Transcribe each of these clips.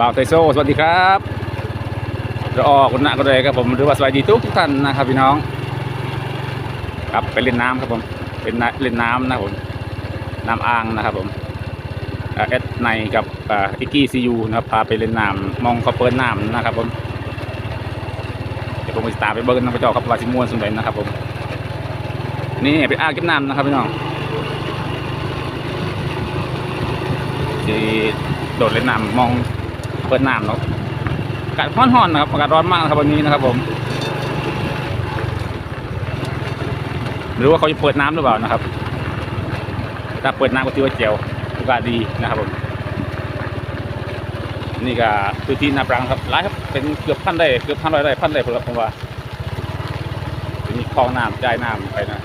บ่าวไทโซสวัสดีครับเราออกคุณนะก็เลยครับผมหรือว่าสวัสดีทุกท่านนะครับพี่น้อง ครับไปเล่นน้ำครับผมเป็นเล่นน้ำนะผมน้ำอ่างนะครับผมเอสในกับอิกกี้ซียูนะครับพาไปเล่นน้ำมองเขาเปิดน้ำนะครับผมเดี๋ยวผมจะตามไปเบิ้งน้ำกระจอกครับวาสิมวนสุดเลยนะครับผมนี่เป็นอ่างเก็บน้ำนะครับพี่น้องที่โดดเล่นน้ำมอง เปิดน้ำเนาะอากาศร้อนๆนะครับอากาศร้อนมากนะครับวันนี้นะครับ ผมหรือว่าเขาจะเปิดน้ำหรือเปล่านะครับถ้าเปิดน้ำก็ถือว่าเจ๋วโอกาสดีนะครับผมนี่ก็พื้นที่นาปรังครับหลายครับเป็นเกือบพันได้เกือบพันร้อยได้พันได้ผมผมว่ามีคลองน้ำจ่ายน้ำไปนะ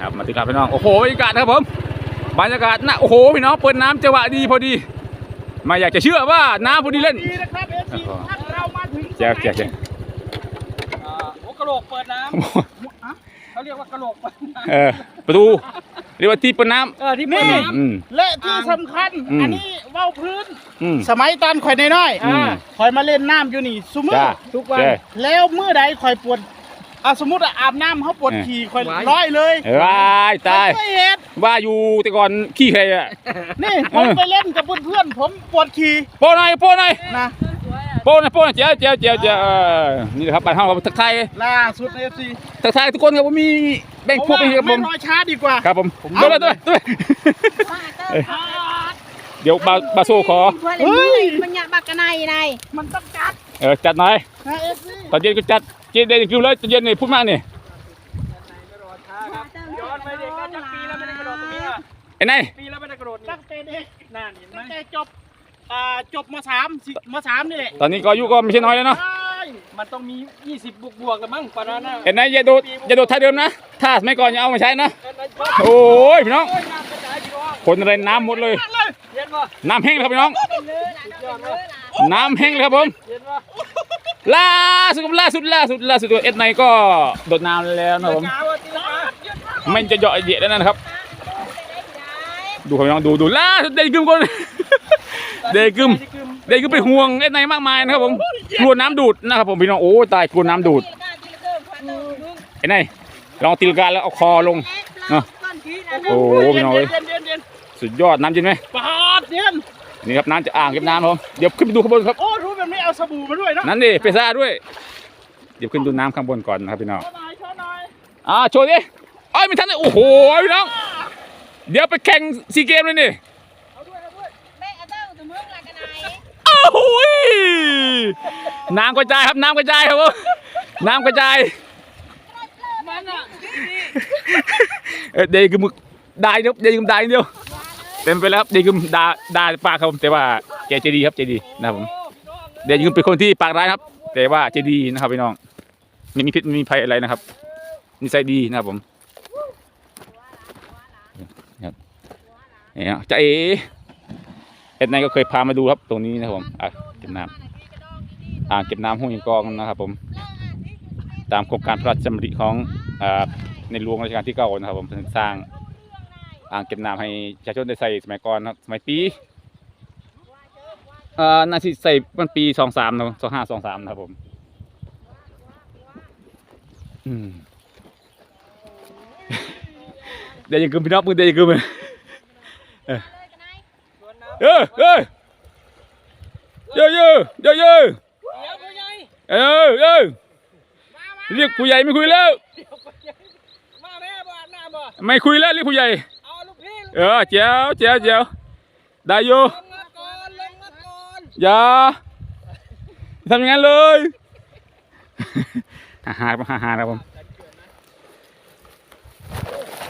ครับมาถึงกันพี่น้องโอ้โหบรรยากาศครับผมบรรยากาศนะโอ้โหพี่น้องเปิดน้ำจังหวะดีพอดี ไมาอยากจะเชื่อว่าน้ำพอดีเล่นดีนะครับเอฟซีท่านเรามาถึงแจ๊วแจ๊วแจ๊วอ่าหัวกะโหลกเปิดน้ำฮะเขาเรียกว่ากะโหลกเปิดน้เออประตูเรียกว่าที่เปิดน้ำเออที่เปิดน้ำอืมำและที่สำคัญอืมอันนี้เว้าพื้นอืมสมัยตอนข่อยน้อยอืมๆข่อยมาเล่นน้ำอยู่นี่ซุมือจ้าทุกวันใช่แล้วมื้อใดข่อยปวด อะสมมติว่าอาบน้ำเขาปวดเออขี่ข่อยร้อยเลยเออว้ายตายไม่เห็นว่าอยู่แต่ก่อนขี้ใครอะนี่ผมเออไปเล่นกับเพื่อนๆผมปวดขี่โป้หน่อยโป้หน่อยนะโป้หน่อยโป้หน่อยเจ้าเจ้าเจ้าเจ้าเออนี่แหละครับบ้านเฮาครับทักทายล่าสุดเอฟซีทักทายทุกคนครับผมมีแบ่งพวกไปครับผไม่มรอช้าดีกว่าครับผมเอาด้วยด้วยด้วยเดี๋ยวบาบาโซขอเฮ้ยมันอยากบักกะไนในมันต้องจัดเออจัดหน่อยนะเอฟซีตอนเย็นก็จัดเย็นเด็กคือเลยตอนเย็นนี่พูดมากนี่ย้อนไปเด็กก็จักปีแล้วไม่ได้กระโดดตรงนี้อะไอ้ไหนปีแล้วไม่ได้กระโดดตั้งแต่เด็กนั่นเห็นไหมตั้งแต่จบอ่าจบมสามสิมสามนี่แหละตอนนี้ก็อายุก็ไม่ใช่น้อยแล้วเนาะใช่มันต้องมี 20 บวกบวกๆแล้วมั้งปานาน่าเห็นไหมอย่าโดดอย่าโดดท่าเดิมนะท่าสมัยก่อนอย่าเอามาใช้นะโอ้โอ้ยพี่น้องยน้ำกระจายพี่น้องคนอะไรน้ำหมดเลยเย็นป่ะน้ำแห้งเลยครับพี่น้องน้ำแห้งเลยครับผมเย็นป่ะ ล่าสุดครับล่าสุดล่าสุดล่าสุดตัวเอ็ดไนก็โดดน้ำแล้วนะครับผมกาวตีลาไม่จะเหยาะเหยะแล้วนะครับ ดูครับพี่น้องดูดูล่าสุดเดย์กึมก่อนเดย์กึมเดย์กึมเป็นห่วงเอ็ดไนมากมายนะครับผมกลัวน้ำดูดนะครับผมพี่น้องโอ้ตายกลัวน้ำดูดไอ้ไนลองตีลงกาแล้วเอาคอลงโอ้โหพี่น้องเอ้ยเย็นเย็นเย็นสุดยอดน้ำเย็นไหมปาดเย็นนี่ครับน้ำจะอ่างเก็บน้ำครับผมเดี๋ยวขึ้นไปดูข้างบนครับ โอ้รู้แบบนี้เอาสบู่มาด้วยเนาะนั่นดิเปซ่าด้วย เดี๋ยวขึ้นดูน้ำข้างบนก่อนนะครับพี่น้องช่วยหน่อยช่วยหน่อยอ่าโชว์ดิเอ้ยไม่ทันเลยโอ้โหพี่น้อง เดี๋ยวไปแข่งซีเกมเลยนี่เอาด้วยเอาด้วยอ้าวหุยน้ำกระจายครับน้ำกระจายครับผมน้ำกระจายมันอะเออเดย์กึมได้ครับเดย์กึมได้อย่างเดียวเต็มไปแล้วครับเดย์กึมด่าด่าปากครับผมแต่ว่าแกใจดีครับใจดีนะครับผมโอ้พี่น้อง เดี๋ย์กึมเป็นคนที่ปากร้ายครับ แต่ว่าใจดีนะครับพี่น้องไม่มีพิษไม่มีภัยอะไรนะครับนิสัยดีนะครับผมครับนี่ฮะใจาเอเอ็ดไนก็เคยพามาดูครับตรงนี้นะครับผมอะเก็บน้ำอ่างเก็บน้ำห้วยกองนะครับผม ตามโครงการพระราชดำริของอ่าในหลวงรัชกาลที่เก้านะครับผมสร้างอ่างเก็บน้ำให้ประชาชนได้ใส่สมัยก่อนนะครับสมัยปี อ่อน่าสิใส่มันปีสองสามนะสองห้าสองสามนะครับผม อืมเดี๋ยวยังกึมพี่น้องมือเดี๋ยวยังกึมเลยเออเออเออเยอะเยอะเยอะเยอะเออเออเรียกผู้ใหญ่ไม่คุยแล้วไม่คุยแล้วเรียกผู้ใหญ่เอาลูกพี่ลูกเออเจ้าเจ้าเจ้าได้อยู่ ลงมาก่อนลงมาก่ อนอย่าทำอย่างนั้นเลยฮ่าฮ่าฮ่าฮ่าครับผม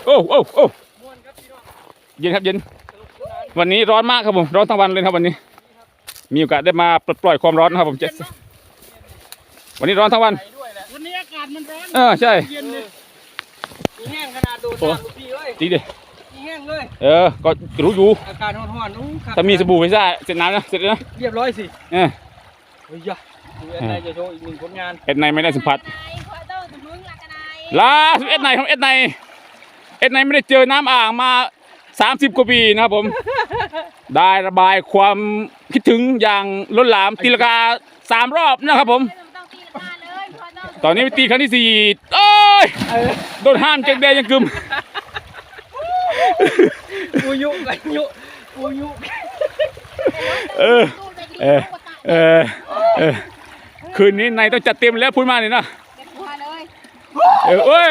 โอ้โอ้โอ้ม่วนครับพี่น้องเย็นครับเย็นสนุกสนานวันนี้ร้อนมากครับผม ร้อนทั้งวันเลยครับวันนี้ มีโอกาสได้มาปลดปล่อยความร้อนนะครับผมเจ็ดวันนี้ร้อนทั้งวันไปด้วยแหละวันนี้อากาศมันร้อน เออใช่เย็นเลยมีแห้งขนาดโดดโอ้น้ำลูกพี่เอ้ยจริงดิมี แห้งเลย เออ ก็รู้อยู่ อากาศร้อนๆอู้ครับถ้ามีสบู่ไฟซ่าเสร็จน้ำนะเสร็จแล้วนะเรียบร้อยสิเออเฮ้ยยะดูเอ็นไนจะโชว์อีกหนึ่งผลงาน เอ็ดในไม่ได้สัมผัสล่าสุดเอ็ดในของเอ็ดในเอ็ดในไม่ได้เจอน้ำอ่างมา 30 กว่าปีนะครับผม ได้ระบายความคิดถึงอย่างล้นหลามตีลงกาสามรอบนะครับผมไม่ต้องตีละกาเลยพอต้องตอนนี้ตีครั้งที่สี่โอ้ย โดนห้ามจังแดงยังกึม กูยุกันยุกูยุเออเออเออเออคืนนี้นายต้องจัดเต็มแล้วพูดมาเลยนะเก็บหัวเลยเออโอ้ย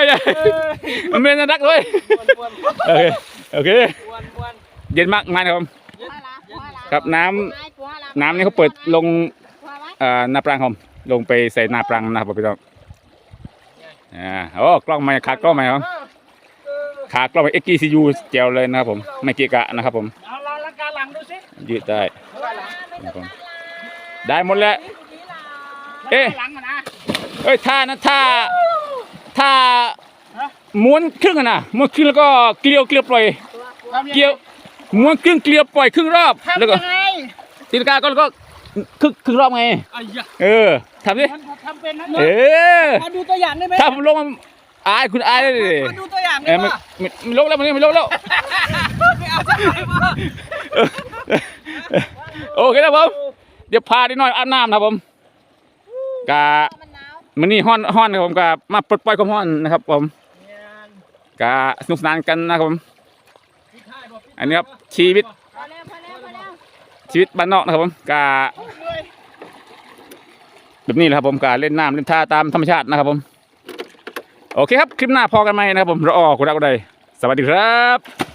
มันเป็นนักเลยวนโอเคโอเควนวนวนเย็นมากมายนะครับผมหัวละหัวละครับน้ำน้ำนี่เขาเปิดลงหัวไว้เอ่อนาปรังครับผมลงไปใส่นาปรังนะครับพี่น้องอ่าโอ้กล้องใหม่ขากล้องใหม่ครับ ขากล้องใหม่ XGCU เจลเลยนะครับผมไม่เกะกะนะครับผมเอาละละกาหลังดูสิยืดได้หัวละไม่ต้องการละได้หมดแล้วเอ๊ะหลังอะนะเอ้ยท่านะท่าท่าม้วนครึ่งอะนะม้วนครึ่งแล้วก็เกลียวเกลียวปล่อยทำยังไงเกลียวม้วนครึ่งเกลียวปล่อยครึ่งรอบทำแล้วก็ยังไงตีลังกาก็แล้วก็ครึ่งครึ่งรอบไงไอ้ยะเออทำดิมันทำเป็นนะเออมาดูตัวอย่างได้ไหมถ้าผมลงมันอายคุณอายเลย ดิมาดูตัวอย่างเอได้อไหมไม่ไม่ไม่ลงแล้วมันไม่ลงแล้วไม่เอาสักหน่อยมาโอเคครับผมเดี๋ยวพาดิหน่อยอาบน้ำนะครับผมกะมันหนาวมันนี่ห้อนห้อนนะครับผมกะมาปลดปล่อยความห้อนนะครับ ผมกะสนุกสนานกันนะครับผมอันนี้ครับชีวิตพอแล้วพอแล้วพอแล้วชีวิตบ้านนอกนะครับผมกะแบบนี้แหละครับผมกะเล่นน้ำเล่นท่าตามธรรมชาตินะครับผม โอเคครับ คลิปหน้าพอกันไหมนะครับผมรออคุณรักอะไรสวัสดีครับ